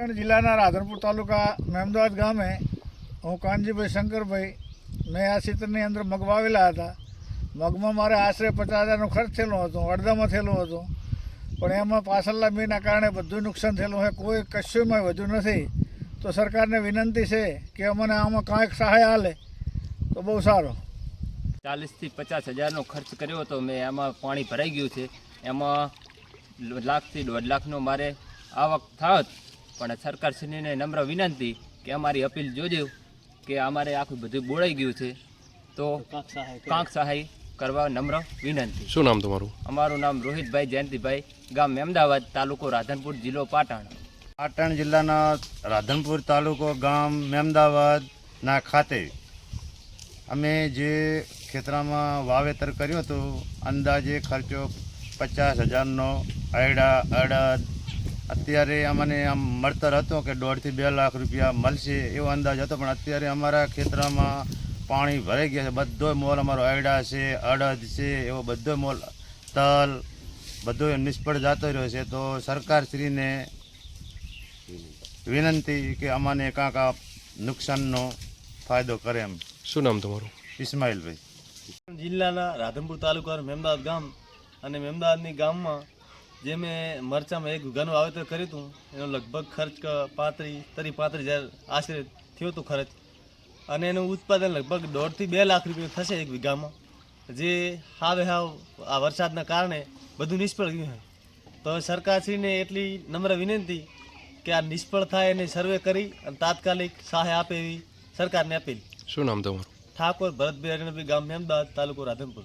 પાટણ જિલ્લાના રાધનપુર તાલુકા મહેમદાવાદ ગામે હું કાનજીભાઈ શંકરભાઈ, મેં આ ક્ષેત્રની અંદર મગ વાવેલા હતા. મગમાં મારે આશરે પચાસ હજારનો ખર્ચ થયેલો હતો, અડધામાં થયેલો હતો. પણ એમાં પાછળના મીના કારણે બધું નુકસાન થયેલું છે કોઈ કશુંમાં વધુ નથી. તો સરકારને વિનંતી છે કે અમને આમાં કાંઈક સહાય હાલે તો બહુ સારો. ચાલીસથી પચાસ હજારનો ખર્ચ કર્યો હતો, મેં એમાં પાણી ભરાઈ ગયું છે. એમાં લાખથી દોઢ લાખનો મારે આવક થાત. પણ સરકારશ્રીને નમ્ર વિનંતી કે અમારી અપીલ જોજો કે અમારે આખું બધું બોળાઈ ગયું છે. તો કાંક સહાય કરવા નમ્ર વિનંતી. શું નામ તમારું? અમારું નામ રોહિતભાઈ જયંતિભાઈ ગામ મહેમદાવાદ તાલુકો રાધનપુર જિલ્લો પાટણ. પાટણ જિલ્લાના રાધનપુર તાલુકો ગામ મહેમદાવાદના ખાતે અમે જે ખેતરામાં વાવેતર કર્યું હતું અંદાજે ખર્ચો પચાસ હજારનો અડા અડદ અત્યારે અમને આમ મળતર હતો કે દોઢથી બે લાખ રૂપિયા મળશે એવો અંદાજ હતો પણ અત્યારે અમારા ખેતરમાં પાણી ભરાઈ ગયા છે. બધો મોલ અમારો અયડા છે અડદ છે એવો બધો મોલ તલ બધો નિષ્ફળ જતો રહ્યો છે. તો સરકારશ્રીને વિનંતી કે અમને કાંક આ નુકસાનનો ફાયદો કરે એમ. શું નામ તમારું? ઇસ્માઇલભાઈ. જિલ્લાના રાધનપુર તાલુકાનું મેમદાદ ગામ અને મેમદાદની ગામમાં જે મેં મરચામાં એક વીઘાનું વાવેતર કર્યું હતું એનો લગભગ ખર્ચ પાંત્રીસ તરી પાંત્રીસ હજાર આશરે થયો હતો ખર્ચ. અને એનું ઉત્પાદન લગભગ દોઢથી બે લાખ રૂપિયા થશે એક વીઘામાં. જે હાવે હાવ આ વરસાદના કારણે બધું નિષ્ફળ ગયું છે. તો સરકારશ્રીને એટલી નમ્ર વિનંતી કે આ નિષ્ફળ થાય એને સર્વે કરી અને તાત્કાલિક સહાય આપે એવી સરકારને અપીલ. શું નામ તમારું? ઠાકોર ભરતભાઈ અરણભાઈ ગામ મેમદાવાદ તાલુકો રાધનપુર.